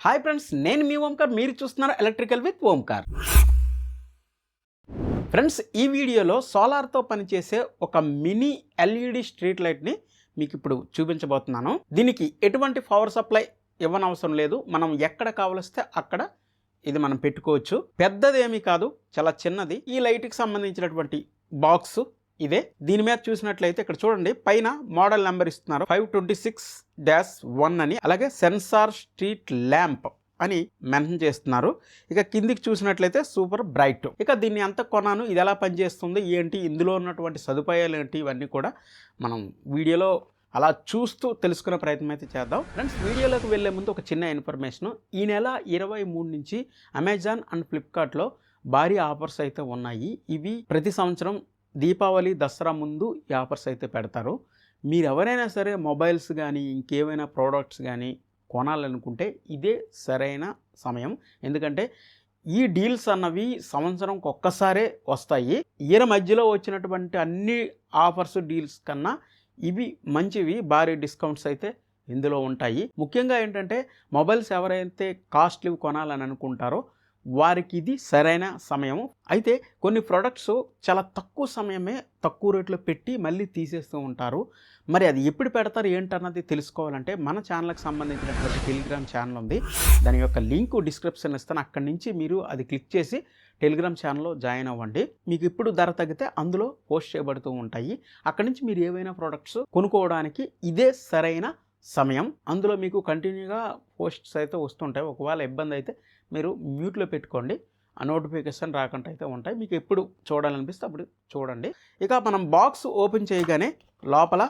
Hi friends నేను మీ ఓంకార్ మీరు చూస్తున్నారు ఎలక్ట్రికల్ విత్ ఓంకార్. ఫ్రెండ్స్ ఈ వీడియోలో సోలార్తో పనిచేసే ఒక మినీ ఎల్ఈడి స్ట్రీట్ లైట్ని మీకు ఇప్పుడు చూపించబోతున్నాను. దీనికి ఎటువంటి పవర్ సప్లై ఇవ్వనవసరం లేదు. మనం ఎక్కడ కావలిస్తే అక్కడ ఇది మనం పెట్టుకోవచ్చు. పెద్దది ఏమీ కాదు చాలా చిన్నది. ఈ లైట్కి సంబంధించినటువంటి బాక్స్ ఇదే. దీని మీద చూసినట్లయితే ఇక్కడ చూడండి పైన మోడల్ నెంబర్ ఇస్తున్నారు five twenty six dash one అని. అలాగే సెన్సార్ స్ట్రీట్ ల్యాంప్ అని మెన్షన్ చేస్తున్నారు. ఇక కిందికి చూసినట్లయితే సూపర్ బ్రైట్. ఇక దీన్ని ఎంత కొన్నాను ఇది ఎలా పనిచేస్తుంది ఏంటి ఇందులో ఉన్నటువంటి సదుపాయాలు ఏంటి ఇవన్నీ కూడా మనం వీడియోలో అలా చూస్తూ తెలుసుకునే ప్రయత్నం అయితే చేద్దాం. ఫ్రెండ్స్ వీడియోలోకి వెళ్ళే ముందు ఒక చిన్న ఇన్ఫర్మేషన్. ఈ నెల ఇరవై మూడు నుంచి అమెజాన్ అండ్ ఫ్లిప్కార్ట్లో భారీ ఆఫర్స్ అయితే ఉన్నాయి. ఇవి ప్రతి సంవత్సరం దీపావళి దసరా ముందు ఈ ఆఫర్స్ అయితే పెడతారు. మీరు ఎవరైనా సరే మొబైల్స్ కానీ ఇంకేమైనా ప్రోడక్ట్స్ కానీ కొనాలనుకుంటే ఇదే సరైన సమయం. ఎందుకంటే ఈ డీల్స్ అన్నవి సంవత్సరంకి ఒక్కసారే వస్తాయి. ఈయన మధ్యలో వచ్చినటువంటి అన్ని ఆఫర్స్ డీల్స్ కన్నా ఇవి మంచివి. భారీ డిస్కౌంట్స్ అయితే ఇందులో ఉంటాయి. ముఖ్యంగా ఏంటంటే మొబైల్స్ ఎవరైతే కాస్ట్లీ కొనాలని అనుకుంటారో వారికి ఇది సరైన సమయం అయితే కొన్ని ప్రొడక్ట్స్ చాలా తక్కువ సమయమే తక్కువ రేట్లో పెట్టి మళ్ళీ తీసేస్తూ ఉంటారు. మరి అది ఎప్పుడు పెడతారు ఏంటన్నది తెలుసుకోవాలంటే మన ఛానల్కి సంబంధించినటువంటి టెలిగ్రామ్ ఛానల్ ఉంది. దాని యొక్క లింక్ డిస్క్రిప్షన్ ఇస్తాను. అక్కడి నుంచి మీరు అది క్లిక్ చేసి టెలిగ్రామ్ ఛానల్లో జాయిన్ అవ్వండి. మీకు ఇప్పుడు ధర తగ్గితే అందులో పోస్ట్ చేయబడుతూ ఉంటాయి. అక్కడి నుంచి మీరు ఏవైనా ప్రోడక్ట్స్ కొనుక్కోవడానికి ఇదే సరైన సమయం. అందులో మీకు కంటిన్యూగా పోస్ట్స్ అయితే వస్తుంటాయి. ఒకవేళ ఇబ్బంది అయితే మీరు మ్యూట్లో పెట్టుకోండి. ఆ నోటిఫికేషన్ రాకుండా అయితే ఉంటాయి. మీకు ఎప్పుడు చూడాలనిపిస్తే అప్పుడు చూడండి. ఇక మనం బాక్స్ ఓపెన్ చేయగానే లోపల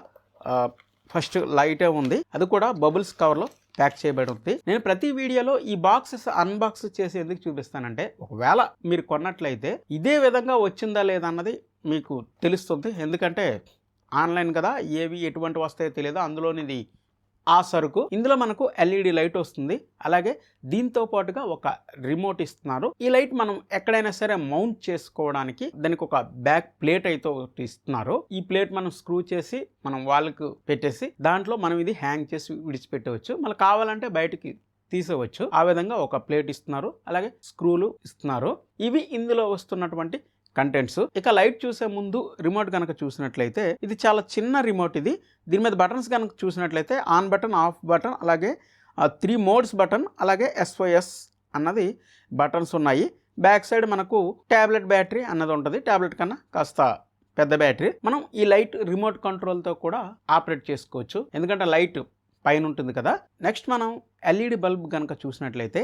ఫస్ట్ లైటే ఉంది. అది కూడా బబుల్స్ కవర్లో ప్యాక్ చేయబడి ఉంది నేను ప్రతి వీడియోలో ఈ బాక్సెస్ అన్బాక్స్ చేసి ఎందుకు చూపిస్తానంటే ఒకవేళ మీరు కొన్నట్లయితే ఇదే విధంగా వచ్చిందా లేదా అన్నది మీకు తెలుస్తుంది. ఎందుకంటే ఆన్లైన్ కదా ఏవి ఎటువంటి వస్తాయో తెలియదు. అందులోనిది ఆ సరుకు. ఇందులో మనకు ఎల్ఈడి లైట్ వస్తుంది. అలాగే దీంతో పాటుగా ఒక రిమోట్ ఇస్తున్నారు. ఈ లైట్ మనం ఎక్కడైనా సరే మౌంట్ చేసుకోవడానికి దానికి ఒక బ్యాక్ ప్లేట్ అయితే ఒకటి ఇస్తున్నారు. ఈ ప్లేట్ మనం స్క్రూ చేసి మనం వాళ్ళకు పెట్టేసి దాంట్లో మనం ఇది హ్యాంగ్ చేసి విడిచిపెట్టవచ్చు. మళ్ళీ కావాలంటే బయటికి తీసేవచ్చు. ఆ విధంగా ఒక ప్లేట్ ఇస్తున్నారు. అలాగే స్క్రూలు ఇస్తున్నారు. ఇవి ఇందులో వస్తున్నటువంటి కంటెంట్స్ ఇక లైట్ చూసే ముందు రిమోట్ కనుక చూసినట్లయితే ఇది చాలా చిన్న రిమోట్ ఇది. దీని మీద బటన్స్ కనుక చూసినట్లయితే ఆన్ బటన్ ఆఫ్ బటన్ అలాగే త్రీ మోడ్స్ బటన్ అలాగే ఎస్వైఎస్ అన్నది బటన్స్ ఉన్నాయి. బ్యాక్ సైడ్ మనకు ట్యాబ్లెట్ బ్యాటరీ అన్నది ఉంటుంది. ట్యాబ్లెట్ కన్నా కాస్త పెద్ద బ్యాటరీ మనం ఈ లైట్ రిమోట్ కంట్రోల్తో కూడా ఆపరేట్ చేసుకోవచ్చు. ఎందుకంటే లైట్ పైన ఉంటుంది కదా. నెక్స్ట్ మనం ఎల్ఈడి బల్బ్ కనుక చూసినట్లయితే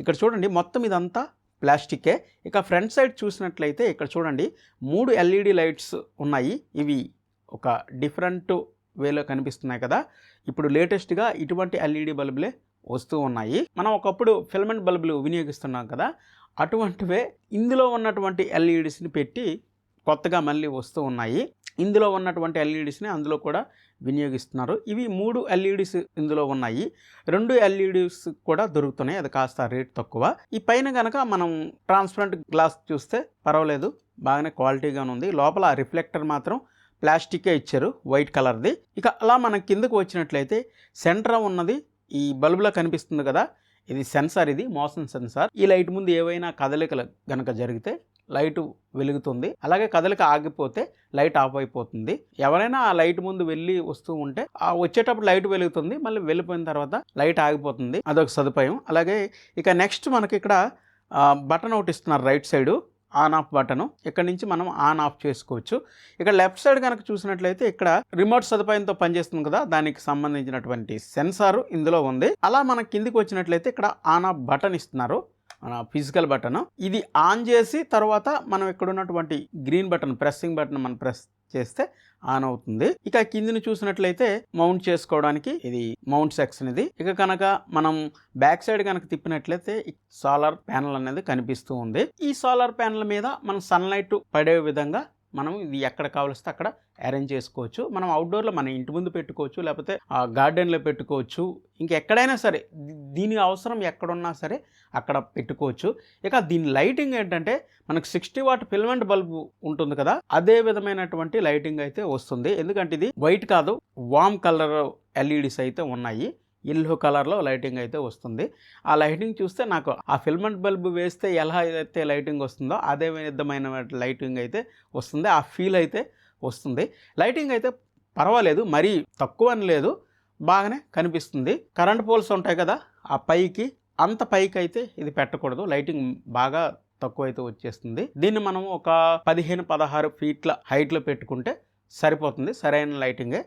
ఇక్కడ చూడండి మొత్తం ఇదంతా ప్లాస్టికే. ఇక ఫ్రంట్ సైడ్ చూసినట్లయితే ఇక్కడ చూడండి మూడు ఎల్ఈడి లైట్స్ ఉన్నాయి. ఇవి ఒక డిఫరెంట్ వేలో కనిపిస్తున్నాయి కదా. ఇప్పుడు లేటెస్ట్గా ఇటువంటి ఎల్ఈడి బల్బులే వస్తూ ఉన్నాయి. మనం ఒకప్పుడు ఫిలమెంట్ బల్బులు వినియోగిస్తున్నాం కదా. అటువంటివే ఇందులో ఉన్నటువంటి ఎల్ఈడిస్ని పెట్టి కొత్తగా మళ్ళీ వస్తూ ఉన్నాయి. ఇందులో ఉన్నటువంటి ఎల్ఈడిస్ని అందులో కూడా వినియోగిస్తున్నారు. ఇవి మూడు ఎల్ఈడిస్ ఇందులో ఉన్నాయి. రెండు ఎల్ఈడిస్ కూడా దొరుకుతున్నాయి. అది కాస్త రేట్ తక్కువ. ఈ పైన కనుక మనం ట్రాన్స్పరెంట్ గ్లాస్ చూస్తే పర్వాలేదు. బాగానే క్వాలిటీగానే ఉంది. లోపల రిఫ్లెక్టర్ మాత్రం ప్లాస్టిక్కే ఇచ్చారు. వైట్ కలర్ది. ఇక అలా మనం కిందకు వచ్చినట్లయితే సెంటర్ ఉన్నది. ఈ బల్బులో కనిపిస్తుంది కదా. ఇది సెన్సార్ ఇది. Motion sensor. ఈ లైట్ ముందు ఏవైనా కదలికలు గనక జరిగితే లైట్ వెలుగుతుంది. అలాగే కదలిక ఆగిపోతే లైట్ ఆఫ్ అయిపోతుంది. ఎవరైనా ఆ లైట్ ముందు వెళ్ళి వస్తూ ఉంటే ఆ వచ్చేటప్పుడు లైట్ వెలుగుతుంది. మళ్ళీ వెళ్ళిపోయిన తర్వాత లైట్ ఆగిపోతుంది. అదొక సదుపాయం. అలాగే ఇక నెక్స్ట్ మనకి ఇక్కడ బటన్ ఒకటి ఇస్తున్నారు right side. On off button. ఇక్కడ నుంచి మనం ఆన్ ఆఫ్ చేసుకోవచ్చు. ఇక్కడ లెఫ్ట్ సైడ్ కనుక చూసినట్లయితే ఇక్కడ రిమోట్ సదుపాయంతో పనిచేస్తుంది కదా. దానికి సంబంధించినటువంటి సెన్సార్ ఇందులో ఉంది. అలా మనకి కిందికి వచ్చినట్లయితే ఇక్కడ ఆన్ ఆఫ్ బటన్ ఇస్తున్నారు. మన ఫిజికల్ బటన్ ఇది ఆన్ చేసి తర్వాత మనం ఇక్కడ ఉన్నటువంటి గ్రీన్ బటన్ ప్రెస్సింగ్ బటన్ మనం ప్రెస్ చేస్తే ఆన్ అవుతుంది. ఇక కిందిని చూసినట్లయితే మౌంట్ చేసుకోవడానికి ఇది మౌంట్ సెక్షన్ ఇది. ఇక కనుక మనం బ్యాక్ సైడ్ కనుక తిప్పినట్లయితే సోలార్ ప్యానల్ అనేది కనిపిస్తూ ఉంది. ఈ సోలార్ ప్యానల్ మీద మనం సన్లైట్ పడే విధంగా మనం ఇది ఎక్కడ కావలిస్తే అక్కడ అరేంజ్ చేసుకోవచ్చు. మనం అవుట్డోర్లో మన ఇంటి ముందు పెట్టుకోవచ్చు లేకపోతే ఆ గార్డెన్లో పెట్టుకోవచ్చు. ఇంకెక్కడైనా సరే దీ- దీని అవసరం ఎక్కడున్నా సరే అక్కడ పెట్టుకోవచ్చు. ఇక దీని లైటింగ్ ఏంటంటే మనకు సిక్స్టీ వాట్ ఫిలమెంట్ బల్బు ఉంటుంది కదా అదే విధమైనటువంటి లైటింగ్ అయితే వస్తుంది. ఎందుకంటే ఇది వైట్ కాదు వామ్ కలర్ ఎల్ఈడిస్ అయితే ఉన్నాయి. ఎల్లో కలర్లో లైటింగ్ అయితే వస్తుంది. ఆ లైటింగ్ చూస్తే నాకు ఆ ఫిల్మెంట్ బల్బ్ వేస్తే ఎలా అయితే లైటింగ్ వస్తుందో అదే విధమైన లైటింగ్ అయితే వస్తుంది. ఆ ఫీల్ అయితే వస్తుంది. లైటింగ్ అయితే పర్వాలేదు మరీ తక్కువ అని లేదు బాగానే కనిపిస్తుంది. కరెంట్ పోల్స్ ఉంటాయి కదా ఆ పైకి అంత పైకి అయితే ఇది పెట్టకూడదు. లైటింగ్ బాగా తక్కువ అయితే వచ్చేస్తుంది. దీన్ని మనం ఒక పదిహేను పదహారు ఫీట్ల హైట్లో పెట్టుకుంటే సరిపోతుంది. సరైన లైటింగే.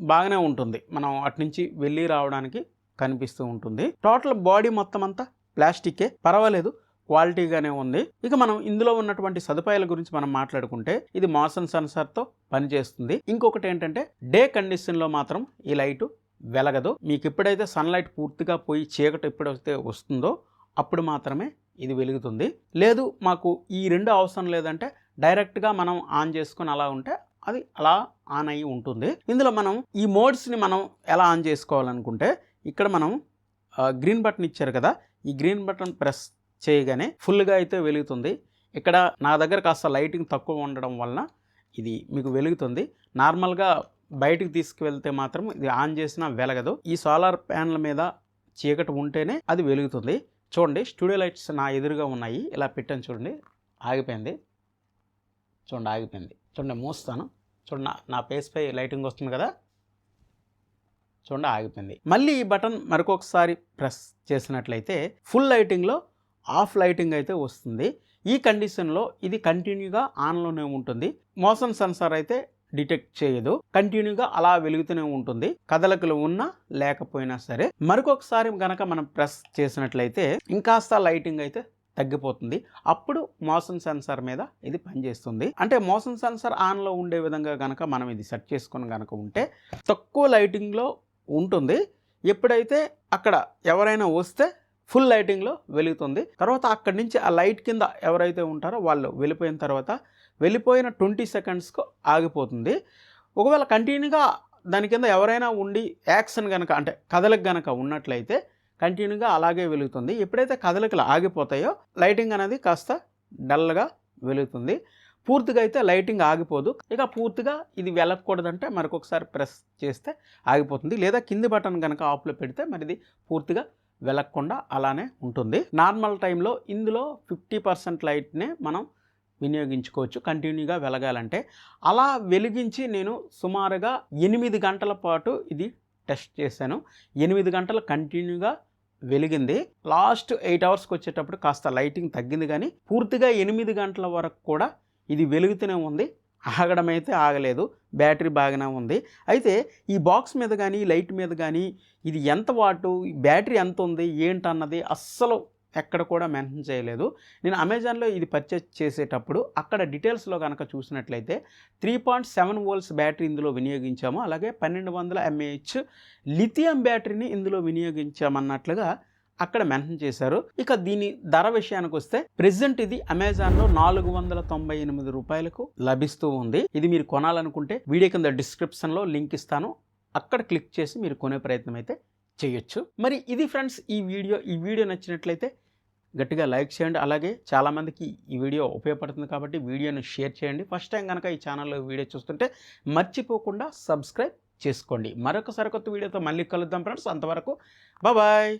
బాగానే ఉంటుంది. మనం అటు నుంచి వెళ్ళి రావడానికి కనిపిస్తూ ఉంటుంది. టోటల్ బాడీ మొత్తం అంతా ప్లాస్టికే పర్వాలేదు క్వాలిటీగానే ఉంది. ఇక మనం ఇందులో ఉన్నటువంటి సదుపాయాల గురించి మనం మాట్లాడుకుంటే ఇది మోషన్ సెన్సార్తో పనిచేస్తుంది. ఇంకొకటి ఏంటంటే డే కండిషన్లో మాత్రం ఈ లైటు వెలగదు. మీకు ఎప్పుడైతే సన్లైట్ పూర్తిగా పోయి చీకటి ఎప్పుడైతే వస్తుందో అప్పుడు మాత్రమే ఇది వెలుగుతుంది. లేదు మాకు ఈ రెండు అవసరం లేదంటే డైరెక్ట్గా మనం ఆన్ చేసుకొని అలా ఉంటే అది అలా ఆన్ అయ్యి ఉంటుంది. ఇందులో మనం ఈ మోడ్స్ని మనం ఎలా ఆన్ చేసుకోవాలనుకుంటే ఇక్కడ మనం గ్రీన్ బటన్ ఇచ్చారు కదా ఈ గ్రీన్ బటన్ ప్రెస్ చేయగానే ఫుల్గా అయితే వెలుగుతుంది. ఇక్కడ నా దగ్గర కాస్త లైటింగ్ తక్కువ ఉండడం వలన ఇది మీకు వెలుగుతుంది. నార్మల్గా బయటికి తీసుకువెళ్తే మాత్రం ఇది ఆన్ చేసినా వెలగదు. ఈ సోలార్ ప్యానల్ మీద చీకటి ఉంటేనే అది వెలుగుతుంది. చూడండి స్టూడియో లైట్స్ నా ఎదురుగా ఉన్నాయి. ఇలా పెట్టాను చూడండి ఆగిపోయింది. చూడండి ఆగిపోయింది. చూడండి మూస్తాను. చూడండి నా- పేస్పై లైటింగ్ వస్తుంది కదా? చూడండి ఆగిపోయింది. మళ్ళీ ఈ బటన్ మరొకసారి ప్రెస్ చేసినట్లయితే ఫుల్ లైటింగ్లో ఆఫ్ లైటింగ్ అయితే వస్తుంది. ఈ కండిషన్లో ఇది కంటిన్యూగా ఆన్లోనే ఉంటుంది. మోషన్ సెన్సార్ అయితే డిటెక్ట్ చేయదు. కంటిన్యూగా అలా వెలుగుతూనే ఉంటుంది. కదలకలు ఉన్నా లేకపోయినా సరే. మరొకసారి గనక మనం ప్రెస్ చేసినట్లయితే ఇంకాస్త లైటింగ్ అయితే తగ్గిపోతుంది. అప్పుడు మోషన్ సెన్సార్ మీద ఇది పనిచేస్తుంది. అంటే మోషన్ సెన్సార్ ఆన్లో ఉండే విధంగా కనుక మనం ఇది సెట్ చేసుకుని కనుక ఉంటే తక్కువ లైటింగ్లో ఉంటుంది. ఎప్పుడైతే అక్కడ ఎవరైనా వస్తే ఫుల్ లైటింగ్లో వెలుగుతుంది. తర్వాత అక్కడి నుంచి ఆ లైట్ కింద ఎవరైతే ఉంటారో వాళ్ళు వెళ్ళిపోయిన తర్వాత వెళ్ళిపోయిన ట్వంటీ సెకండ్స్కు ఆగిపోతుంది. ఒకవేళ కంటిన్యూగా దాని కింద ఎవరైనా ఉండి యాక్షన్ కనుక అంటే కదలకు కనుక ఉన్నట్లయితే కంటిన్యూగా అలాగే వెలుగుతుంది. ఎప్పుడైతే కదలికలు ఆగిపోతాయో లైటింగ్ అనేది కాస్త డల్గా వెలుగుతుంది. పూర్తిగా అయితే లైటింగ్ ఆగిపోదు. ఇక పూర్తిగా ఇది వెళ్ళకూడదంటే మరొకసారి ప్రెస్ చేస్తే ఆగిపోతుంది. లేదా కింది బటన్ కనుక ఆఫ్లో పెడితే మరి ఇది పూర్తిగా వెలగకుండా అలానే ఉంటుంది. నార్మల్ టైంలో ఇందులో ఫిఫ్టీ పర్సెంట్ లైట్నే మనం వినియోగించుకోవచ్చు. కంటిన్యూగా వెలగాలంటే. అలా వెలిగించి నేను సుమారుగా ఎనిమిది గంటల పాటు ఇది టెస్ట్ చేశాను. ఎనిమిది గంటలు కంటిన్యూగా వెలిగింది. లాస్ట్ ఎయిట్ అవర్స్కి వచ్చేటప్పుడు కాస్త లైటింగ్ తగ్గింది కానీ పూర్తిగా ఎనిమిది గంటల వరకు కూడా ఇది వెలుగుతూనే ఉంది. ఆగడం అయితే ఆగలేదు. బ్యాటరీ బాగానే ఉంది. అయితే ఈ బాక్స్ మీద కానీ లైట్ మీద కానీ ఇది ఎంత వాటు బ్యాటరీ ఎంత ఉంది ఏంటన్నది అస్సలు ఎక్కడ కూడా మెన్షన్ చేయలేదు. నేను అమెజాన్లో ఇది పర్చేస్ చేసేటప్పుడు అక్కడ డీటెయిల్స్లో కనుక చూసినట్లయితే three point seven volts battery ఇందులో వినియోగించాము. అలాగే పన్నెండు వందల ఎంఏహెచ్ లిథియం బ్యాటరీని ఇందులో వినియోగించామన్నట్లుగా అక్కడ మెన్షన్ చేశారు. ఇక దీని ధర విషయానికి వస్తే ప్రెసెంట్ ఇది అమెజాన్లో నాలుగు వందల తొంభై ఎనిమిది రూపాయలకు లభిస్తూ ఉంది. ఇది మీరు కొనాలనుకుంటే వీడియో కింద డిస్క్రిప్షన్లో లింక్ ఇస్తాను. అక్కడ క్లిక్ చేసి మీరు కొనే ప్రయత్నం అయితే చేయొచ్చు. మరి ఇది ఫ్రెండ్స్ ఈ వీడియో ఈ వీడియో నచ్చినట్లయితే గట్టిగా లైక్ చేయండి. అలాగే చాలామందికి ఈ వీడియో ఉపయోగపడుతుంది కాబట్టి వీడియోని షేర్ చేయండి. ఫస్ట్ టైం కనుక ఈ ఛానల్లో వీడియో చూస్తుంటే మర్చిపోకుండా సబ్స్క్రైబ్ చేసుకోండి. మరొక సరికొత్త వీడియోతో మళ్ళీ కలుద్దాం ఫ్రెండ్స్. అంతవరకు బాయ్